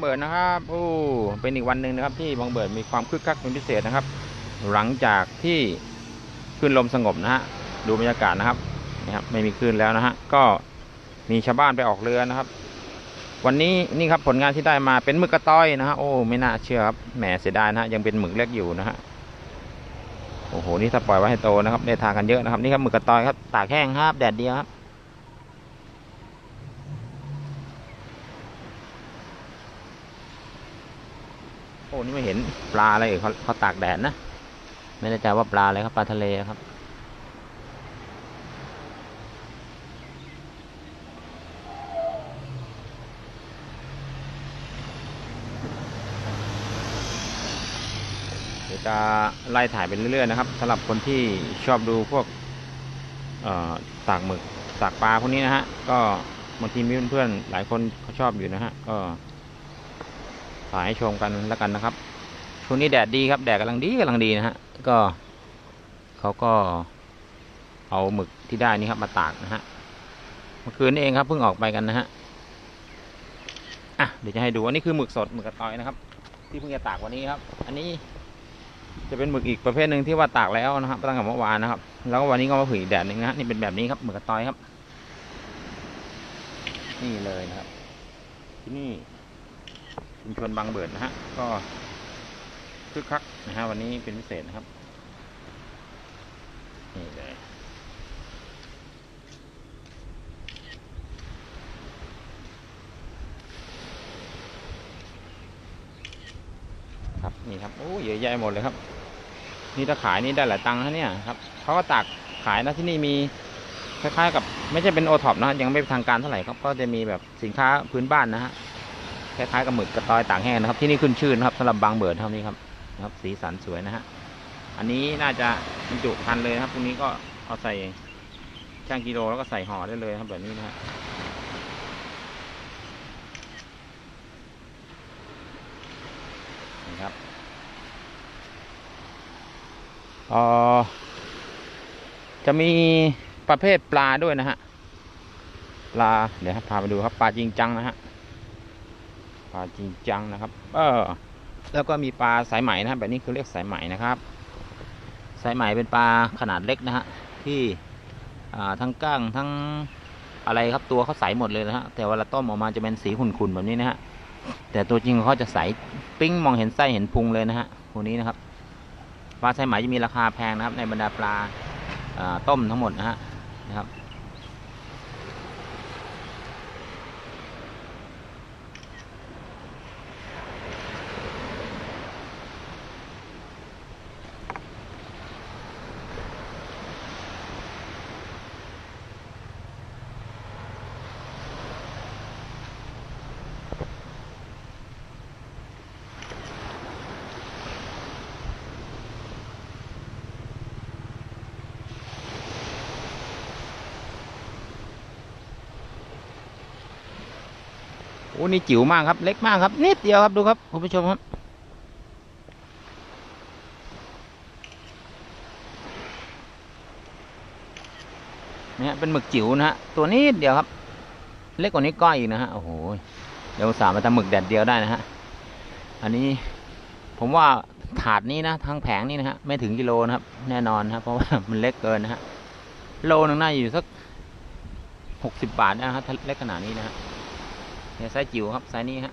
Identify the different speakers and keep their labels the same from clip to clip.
Speaker 1: เบิดนะครับโอ้เป็นอีกวันหนึ่งนะครับ ที่บางเบิดมีความคึกคักเป็นพิเศษนะครับ หลังจากที่คลื่นลมสงบนะฮะดูบรรยากาศนะครับนี่ครับไม่มีคลื่นแล้วนะฮะก็มีชาวบ้านไปออกเรือนะครับ วันนี้นี่ครับผลงานที่ได้มาเป็นหมึกกระต้อยนะฮะโอ้ไม่น่าเชื่อครับแหมเสียดายนะฮะยังเป็นหมึกเล็กอยู่นะฮะโอ้โหนี่ถ้าปล่อยไว้ให้โตนะครับได้ทานกันเยอะนะครับนี่ครับหมึกกระต้อยครับตากแห้งครับแดดเดียวครับ นี่ไม่เห็นปลาอะไรเขาเขาตากแดดนะ ไม่แน่ใจว่าปลาอะไรครับปลาทะเลครับเดี๋ยวจะไล่ถ่ายไปเรื่อยๆนะครับสำหรับคนที่ชอบดูพวกตากหมึกตากปลาพวกนี้นะฮะก็บางทีมีเพื่อนๆหลายคนเขาชอบอยู่นะฮะก็ ถ่ายให้ชมกันแล้วกันนะครับช่วงนี้แดดดีครับแดดกำลังดีกำลังดีนะฮะก็เขาก็เอาหมึกที่ได้นี่ครับมาตากนะฮะเมื่อคืนนี้เองครับเพิ่งออกไปกันนะฮะอะเดี๋ยวจะให้ดูอันนี้คือหมึกสดหมึกกระตอยนะครับ ที่เพิ่งจะตากวันนี้ครับ อันนี้จะเป็นหมึกอีกประเภทหนึ่งที่ว่าตากแล้วนะครับตั้งแต่เมื่อวานนะครับ แล้ววันนี้ก็มาผึ่งแดดหนึ่งนะฮะนี่เป็นแบบนี้ครับหมึกกระตอยครับ นี่เลยนะครับที่นี่ ชุมชนบางเบิดนะฮะ ก็คึกคักนะฮะวันนี้เป็นพิเศษนะครับ นี่เลยครับนี่ครับโอ้เยอะแยะหมดเลยครับ นี่ถ้าขายนี่ได้หลายตังค์นะเนี่ยครับเขาก็ตากขายนะที่นี่มีคล้ายๆกับ ไม่ใช่เป็นโอท็อปนะยังไม่ทางการเท่าไหร่ครับ ก็จะมีแบบสินค้าพื้นบ้านนะฮะ คล้ายๆกับหมึกกระตอยต่างแห้งนะครับ ที่นี่ขึ้นชื่อนะครับสำหรับบางเบิดเท่านี้ครับนะครับ สีสันสวยนะฮะอันนี้น่าจะบรรจุพันเลยนะครับพรุ่งนี้ก็เอาใส่ช่างกิโลแล้วก็ใส่ห่อได้เลยครับแบบนี้นะฮะนี่ครับเออจะมีประเภทปลาด้วยนะฮะปลาเดี๋ยวครับพาไปดูครับปลาจริงจังนะฮะ ปลาจริงจังนะครับ เออ แล้วก็มีปลาสายไหมนะครับ แบบนี้คือเรียกสายไหมนะครับ สายไหมเป็นปลาขนาดเล็กนะฮะที่ทั้งก้างทั้งอะไรครับตัวเขาใสหมดเลยนะฮะแต่เวลาต้มออกมาจะเป็นสีขุ่นๆแบบนี้นะฮะแต่ตัวจริงเขาจะใสปิ้งมองเห็นไส้เห็นพุงเลยนะฮะพวกนี้นะครับปลาสายไหมจะมีราคาแพงนะครับ ในบรรดาปลาอ่าต้มทั้งหมดนะฮะนะครับ อ้นี่จิ๋วมากครับ เล็กมากครับ นิดเดียวครับดูครับคุณผู้ชมครับ เนี่ยเป็นหมึกจิ๋วนะฮะตัวนี้เดียวครับ เล็กกว่านี้ก้อยอีกนะฮะโอ้โหเดี๋ยวสามมาทำหมึกแดดเดียวได้นะฮะอันนี้ผมว่าถาดนี้นะทั้งแผงนี่นะฮะไม่ถึงกิโลนะครับ แน่นอนนะครับเพราะว่ามันเล็กเกินนะฮะโลนึงน่าอยู่สักหกสิบบาทนะฮะถ้าเล็กขนาดนี้นะฮะ เนี่ยไซส์จิ๋วครับไซส์นี้ฮะ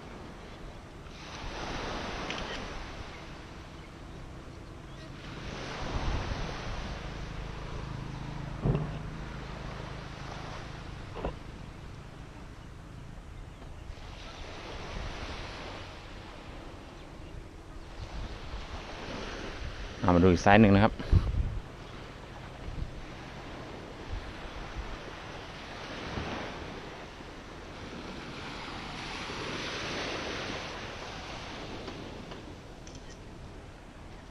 Speaker 1: เอามาดูอีกไซส์หนึ่งนะครับ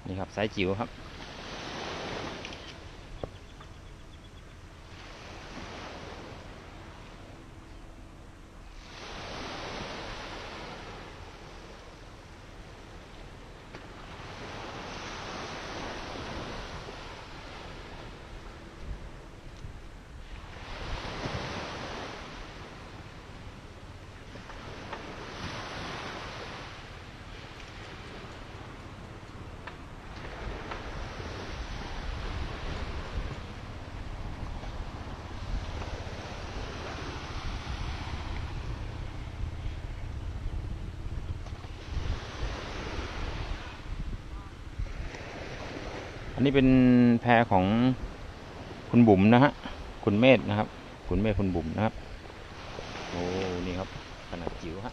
Speaker 1: นี่ครับไซส์จิ๋วครับ นี้เป็นแพรของคุณบุ๋มนะฮะ คุณเมธนะครับ คุณเมธคุณบุ๋มนะครับ โอ้ นี่ครับ ขนาดจิ๋วฮะ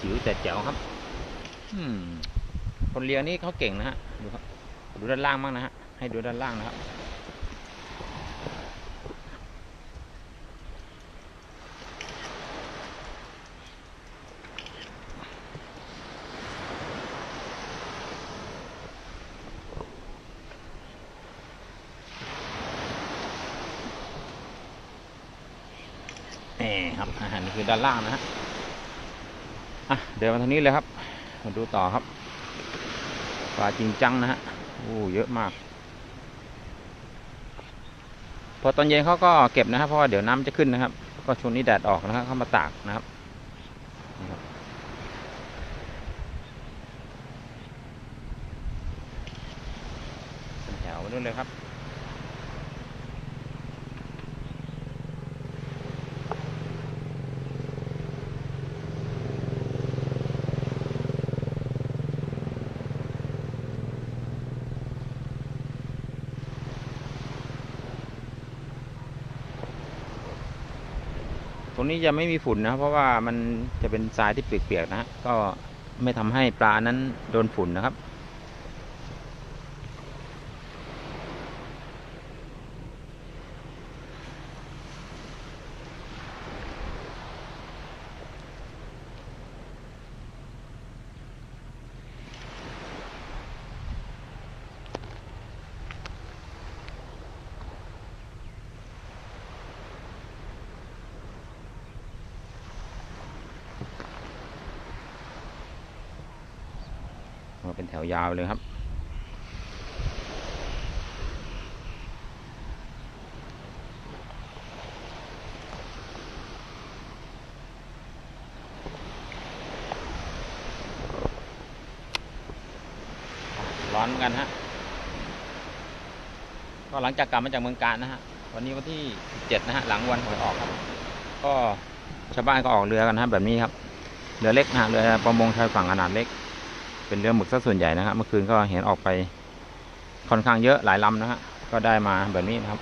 Speaker 1: จิ๋วแต่แจ๋วครับ อืม คนเลี้ยงนี่เขาเก่งนะฮะ ดูครับ ดูด้านล่างบ้างนะฮะ ให้ดูด้านล่างนะครับ ครับอาหารนี่คือด้านล่างนะฮะอะเดินมาทางนี้เลยครับมาดูต่อครับปลาจริงจังนะฮะโอ้เยอะมาก พอตอนเย็นเขาก็เก็บนะครับ เพราะว่าเดี๋ยวน้ำจะขึ้นนะครับ ก็ช่วงนี้แดดออกนะครับเข้ามาตากนะครับแถวไปนู่นเลยครับ รงนี้จะไม่มีฝุ่นนะเพราะว่ามันจะเป็นทรายที่เปียกๆนะฮะก็ไม่ทำให้ปลานั้นโดนฝุ่นนะครับ มาเป็นแถวยาวเลยครับร้อนเหมือนกันฮะ ก็หลังจากกลับมาจากเมืองการนะฮะ วันนี้วันที่เจ็ดนะฮะ หลังวันหวยออกครับ ก็ชาวบ้านก็ออกเรือกันนะฮะแบบนี้ครับ เรือเล็กนะฮะเรือประมงชายฝั่งขนาดเล็ก เป็นเรือหมึกซะส่วนใหญ่นะครับเมื่อคืนก็เห็นออกไปค่อนข้างเยอะหลายลำนะฮะก็ได้มาแบบนี้นะครับ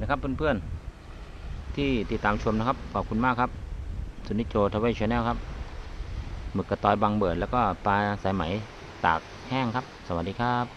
Speaker 1: นะครับเพื่อนๆ ที่ติดตามชมนะครับ ขอบคุณมากครับสุนิโจทเวชแนลครับหมึกกระตอยบางเบิด แล้วก็ปลาสายไหมตากแห้งครับ สวัสดีครับ